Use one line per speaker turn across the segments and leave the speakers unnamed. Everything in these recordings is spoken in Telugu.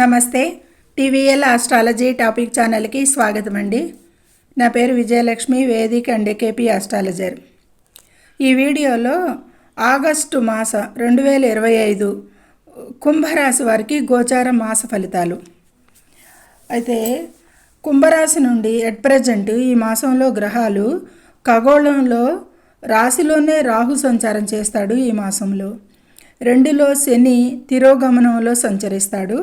నమస్తే. టీవీఎల్ ఆస్ట్రాలజీ టాపిక్ ఛానల్కి స్వాగతం అండి నా పేరు విజయలక్ష్మి వేదిక అండ్ కేపీ ఆస్ట్రాలజర్. ఈ వీడియోలో ఆగస్టు మాస రెండు వేల ఇరవై ఐదు కుంభరాశి వారికి గోచార మాస ఫలితాలు. అయితే కుంభరాశి నుండి ఎట్ ప్రజెంట్ ఈ మాసంలో గ్రహాలు ఖగోళంలో రాశిలోనే రాహు సంచారం చేస్తాడు ఈ మాసంలో. రెండులో శని తిరోగమనంలో సంచరిస్తాడు.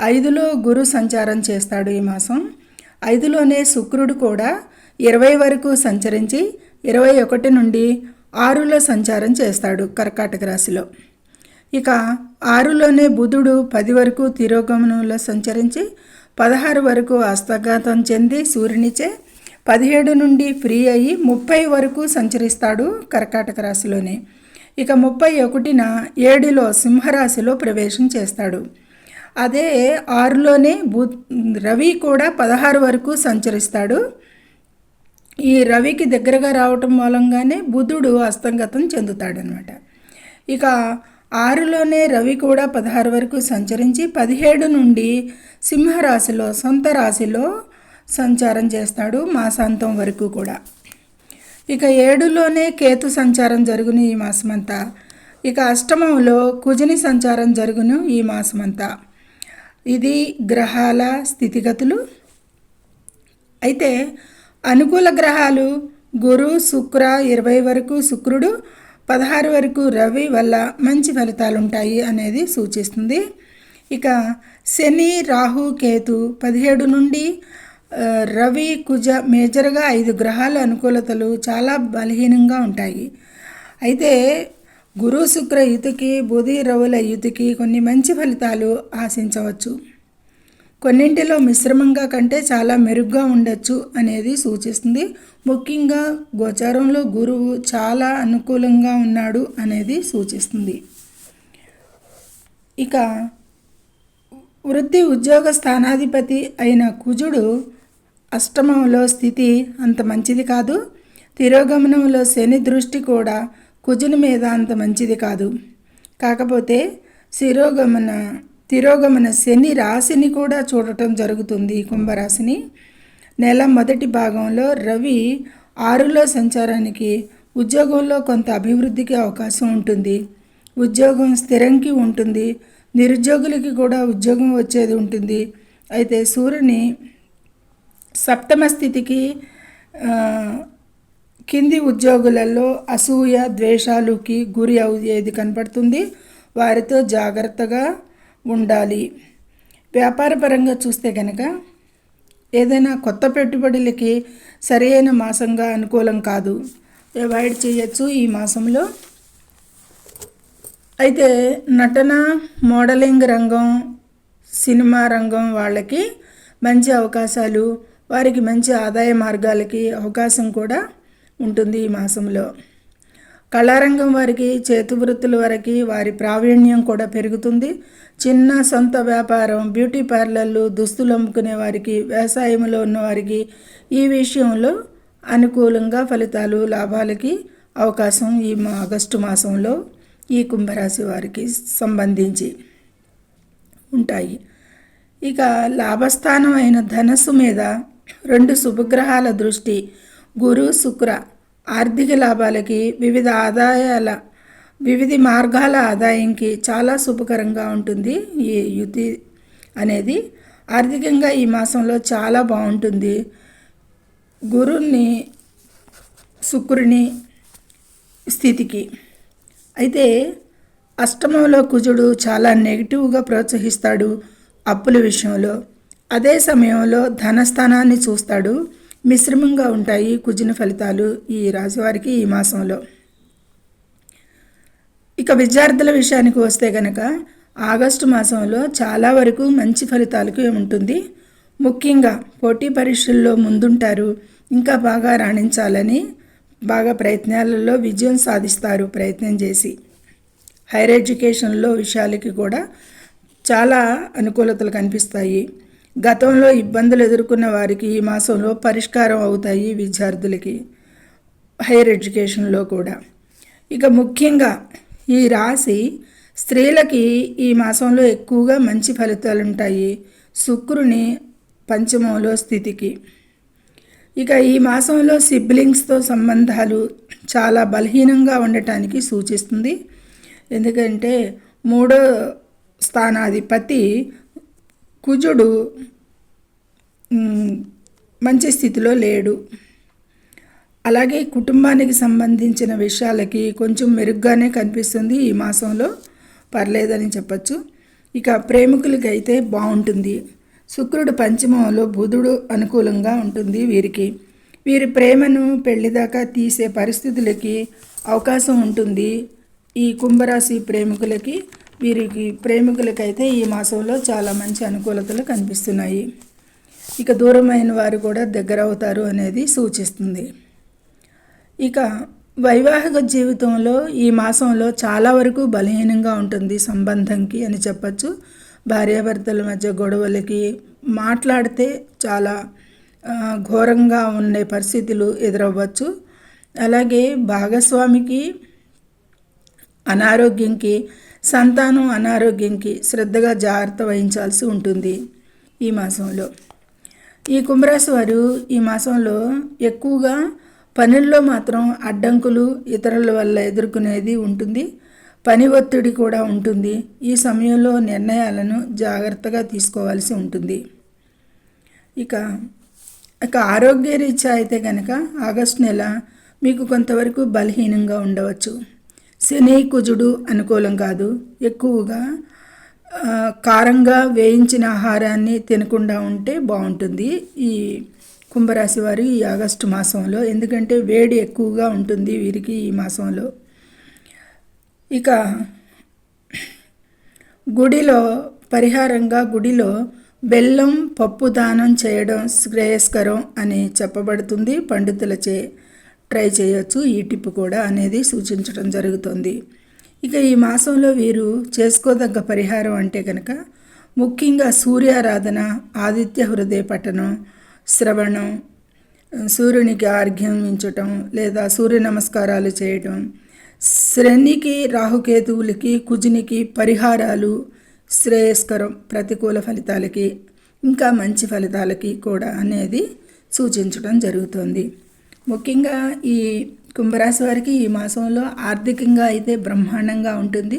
ఐదులో గురు సంచారం చేస్తాడు ఈ మాసం. ఐదులోనే శుక్రుడు కూడా ఇరవై వరకు సంచరించి ఇరవై ఒకటి నుండి ఆరులో సంచారం చేస్తాడు కర్కాటక రాశిలో. ఇక ఆరులోనే బుధుడు పది వరకు తిరోగమనంలో సంచరించి పదహారు వరకు హస్తఘాతం చెంది సూర్యునిచే పదిహేడు నుండి ఫ్రీ అయ్యి ముప్పై వరకు సంచరిస్తాడు కర్కాటక రాశిలోనే. ఇక ముప్పై ఒకటిన ఏడులో సింహరాశిలో ప్రవేశం చేస్తాడు. అదే ఆరులోనే బు రవి కూడా పదహారు వరకు సంచరిస్తాడు. ఈ రవికి దగ్గరగా రావటం మూలంగానే బుధుడు అస్తంగతం చెందుతాడనమాట. ఇక ఆరులోనే రవి కూడా పదహారు వరకు సంచరించి పదిహేడు నుండి సింహరాశిలో సొంత రాశిలో సంచారం చేస్తాడు మాసాంతం వరకు కూడా. ఇక ఏడులోనే కేతు సంచారం జరుగును ఈ మాసమంతా. ఇక అష్టమంలో కుజని సంచారం జరుగును ఈ మాసమంతా. ఇది గ్రహాల స్థితిగతులు. అయితే అనుకూల గ్రహాలు గురు శుక్ర ఇరవై వరకు శుక్రుడు పదహారు వరకు రవి వల్ల మంచి ఫలితాలు ఉంటాయి అనేది సూచిస్తుంది. ఇక శని రాహు కేతు పదిహేడు నుండి రవి కుజ మేజర్గా ఐదు గ్రహాల అనుకూలతలు చాలా బలహీనంగా ఉంటాయి. అయితే గురు శుక్ర యుతికి బుధి రవుల యుతికి కొన్ని మంచి ఫలితాలు ఆశించవచ్చు. కొన్నింటిలో మిశ్రమంగా కంటే చాలా మెరుగ్గా ఉండొచ్చు అనేది సూచిస్తుంది. ముఖ్యంగా గోచారంలో గురువు చాలా అనుకూలంగా ఉన్నాడు అనేది సూచిస్తుంది. ఇక వృత్తి ఉద్యోగ స్థానాధిపతి అయిన కుజుడు అష్టమంలో స్థితి అంత మంచిది కాదు. తిరోగమనంలో శని దృష్టి కూడా కుజుని మీద అంత మంచిది కాదు. కాకపోతే శిరోగమన తిరోగమన శని రాశిని కూడా చూడటం జరుగుతుంది కుంభరాశిని. నెల మొదటి భాగంలో రవి ఆరులో సంచారానికి ఉద్యోగంలో కొంత అభివృద్ధికి అవకాశం ఉంటుంది. ఉద్యోగం స్థిరంకి ఉంటుంది. నిరుద్యోగులకి కూడా ఉద్యోగం వచ్చేది ఉంటుంది. అయితే సూర్యుని సప్తమ స్థితికి కింది ఉద్యోగులలో అసూయ ద్వేషాలుకి గురి అయ్యేది కనపడుతుంది. వారితో జాగ్రత్తగా ఉండాలి. వ్యాపారపరంగా చూస్తే కనుక ఏదైనా కొత్త పెట్టుబడులకి సరైన మాసంగా అనుకూలం కాదు. అవాయిడ్ చేయొచ్చు ఈ మాసంలో. అయితే నటన మోడలింగ్ రంగం సినిమా రంగం వాళ్ళకి మంచి అవకాశాలు వారికి మంచి ఆదాయ మార్గాలకి అవకాశం కూడా ఉంటుంది ఈ మాసంలో. కళారంగం వారికి చేతి వృత్తుల వారికి వారి ప్రావీణ్యం కూడా పెరుగుతుంది. చిన్న సొంత వ్యాపారం బ్యూటీ పార్లర్లు దుస్తులు అమ్ముకునే వారికి వ్యవసాయంలో ఉన్నవారికి ఈ విషయంలో అనుకూలంగా ఫలితాలు లాభాలకి అవకాశం ఈ ఆగస్టు మాసంలో ఈ కుంభరాశి వారికి సంబంధించి ఉంటాయి. ఇక లాభస్థానం అయిన ధనస్సు మీద రెండు శుభగ్రహాల దృష్టి గురు శుక్ర ఆర్థిక లాభాలకి వివిధ ఆదాయాల వివిధ మార్గాల ఆదాయంకి చాలా శుభకరంగా ఉంటుంది ఈ యుతి అనేది. ఆర్థికంగా ఈ మాసంలో చాలా బాగుంటుంది. గురుని శుక్రుని స్థితికి. అయితే అష్టమంలో కుజుడు చాలా నెగిటివ్గా ప్రోత్సహిస్తాడు అప్పుల విషయంలో. అదే సమయంలో ధనస్థానాన్ని చూస్తాడు. మిశ్రమంగా ఉంటాయి కుజిన ఫలితాలు ఈ రాశివారికి ఈ మాసంలో. ఇక విద్యార్థుల విషయానికి వస్తే కనుక ఆగస్టు మాసంలో చాలా వరకు మంచి ఫలితాలకు ఉంటుంది ముఖ్యంగా పోటీ పరీక్షల్లో ముందుంటారు ఇంకా బాగా రాణించాలని బాగా ప్రయత్నాలలో విజయం సాధిస్తారు ప్రయత్నం చేసి. హైయర్ ఎడ్యుకేషన్లో విషయాలకి కూడా చాలా అనుకూలతలు కనిపిస్తాయి. గతంలో ఇబ్బందులు ఎదుర్కొన్న వారికి ఈ మాసంలో పరిష్కారం అవుతాయి విద్యార్థులకి హైయర్ ఎడ్యుకేషన్లో కూడా. ఇక ముఖ్యంగా ఈ రాశి స్త్రీలకి ఈ మాసంలో ఎక్కువగా మంచి ఫలితాలు ఉంటాయి శుక్రుని పంచమంలో స్థితికి. ఇక ఈ మాసంలో సిబ్లింగ్స్తో సంబంధాలు చాలా బలహీనంగా ఉండటానికి సూచిస్తుంది. ఎందుకంటే మూడో స్థానాధిపతి కుజుడు మంచి స్థితిలో లేడు. అలాగే కుటుంబానికి సంబంధించిన విషయాలకి కొంచెం మెరుగ్గానే కనిపిస్తుంది ఈ మాసంలో. పర్లేదని చెప్పచ్చు. ఇక ప్రేమికులకి అయితే బాగుంటుంది. శుక్రుడు పంచమంలో బుధుడు అనుకూలంగా ఉంటుంది వీరికి. వీరి ప్రేమను పెళ్ళిదాకా తీసే పరిస్థితులకి అవకాశం ఉంటుంది ఈ కుంభరాశి ప్రేమికులకి. వీరికి ప్రేమికులకైతే ఈ మాసంలో చాలా మంచి అనుకూలతలు కనిపిస్తున్నాయి. ఇక దూరమైన వారు కూడా దగ్గర అవుతారు అనేది సూచిస్తుంది. ఇక వైవాహిక జీవితంలో ఈ మాసంలో చాలా వరకు బలహీనంగా ఉంటుంది సంబంధంకి అని చెప్పచ్చు. భార్యాభర్తల మధ్య గొడవలకి మాట్లాడితే చాలా ఘోరంగా ఉండే పరిస్థితులు ఎదురవ్వచ్చు. అలాగే భాగస్వామికి అనారోగ్యంకి సంతానం అనారోగ్యంకి శ్రద్ధగా జాగ్రత్త వహించాల్సి ఉంటుంది ఈ మాసంలో. ఈ కుంభరాశి వారు ఈ మాసంలో ఎక్కువగా పనుల్లో మాత్రం అడ్డంకులు ఇతరుల వల్ల ఎదుర్కొనేది ఉంటుంది. పని ఒత్తిడి కూడా ఉంటుంది. ఈ సమయంలో నిర్ణయాలను జాగ్రత్తగా తీసుకోవాల్సి ఉంటుంది. ఇక ఇక ఆరోగ్య రీత్యా అయితే కనుక ఆగస్టు నెల మీకు కొంతవరకు బలహీనంగా ఉండవచ్చు. శని కుజుడు అనుకూలం కాదు. ఎక్కువగా కారంగా వేయించిన ఆహారాన్ని తినకుండా ఉంటే బాగుంటుంది. ఈ కుంభరాశి వారు ఈ ఆగస్టు మాసంలో ఎందుకంటే వేడి ఎక్కువగా ఉంటుంది వీరికి ఈ మాసంలో. ఇక గుడిలో పరిహారంగా గుడిలో బెల్లం పప్పు దానం చేయడం శ్రేయస్కరం అని చెప్పబడుతుంది పండితులచే. ట్రై చేయొచ్చు. ఈ టిప్ కూడా అనేది సూచించడం జరుగుతుంది. ఇక ఈ మాసంలో వీరు చేసుకోదగ్గ పరిహారం అంటే కనుక ముఖ్యంగా సూర్యారాధన ఆదిత్య హృదయ పఠనం శ్రవణం సూర్యునికి ఆర్ఘ్యం ఇచ్చటం లేదా సూర్య నమస్కారాలు చేయటం శనికి రాహుకేతువులకి కుజునికి పరిహారాలు శ్రేయస్కరం ప్రతికూల ఫలితాలకి ఇంకా మంచి ఫలితాలకి కూడా అనేది సూచించడం జరుగుతుంది. ముఖ్యంగా ఈ కుంభరాశి వారికి ఈ మాసంలో ఆర్థికంగా అయితే బ్రహ్మాండంగా ఉంటుంది.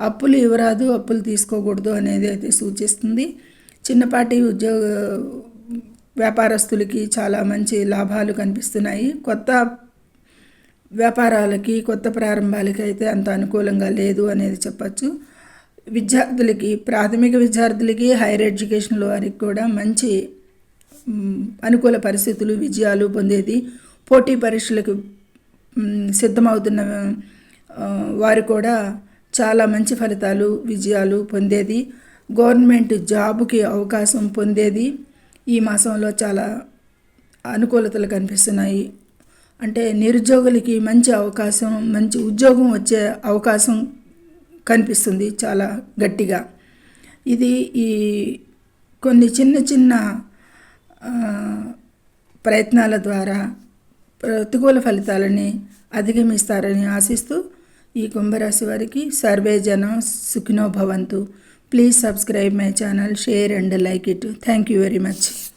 అప్పులు ఇవ్వరాదు అప్పులు తీసుకోకూడదు అనేది అయితే సూచిస్తుంది. చిన్నపాటి ఉద్యోగ వ్యాపారస్తులకి చాలా మంచి లాభాలు కనిపిస్తున్నాయి. కొత్త వ్యాపారాలకి కొత్త ప్రారంభాలకి అయితే అంత అనుకూలంగా లేదు అనేది చెప్పచ్చు. విద్యార్థులకి ప్రాథమిక విద్యార్థులకి హైయర్ ఎడ్యుకేషన్ వారికి కూడా మంచి అనుకూల పరిస్థితులు విజయాలు పొందేది పోటీ పరీక్షలకు సిద్ధమవుతున్న వారు కూడా చాలా మంచి ఫలితాలు విజయాలు పొందేది. గవర్నమెంట్ జాబ్కి అవకాశం పొందేది. ఈ మాసంలో చాలా అనుకూలతలు కనిపిస్తున్నాయి. అంటే నిరుద్యోగులకి మంచి అవకాశం మంచి ఉద్యోగం వచ్చే అవకాశం కనిపిస్తుంది చాలా గట్టిగా. ఇది ఈ కొన్ని చిన్న చిన్న ప్రయత్నాల ద్వారా ప్రతికూల ఫలితాలని అధిగమిస్తారని ఆశిస్తూ ఈ కుంభరాశి వారికి సర్వే జనం సుఖినో భవంతు. Please subscribe my channel share and like it. Thank you very much.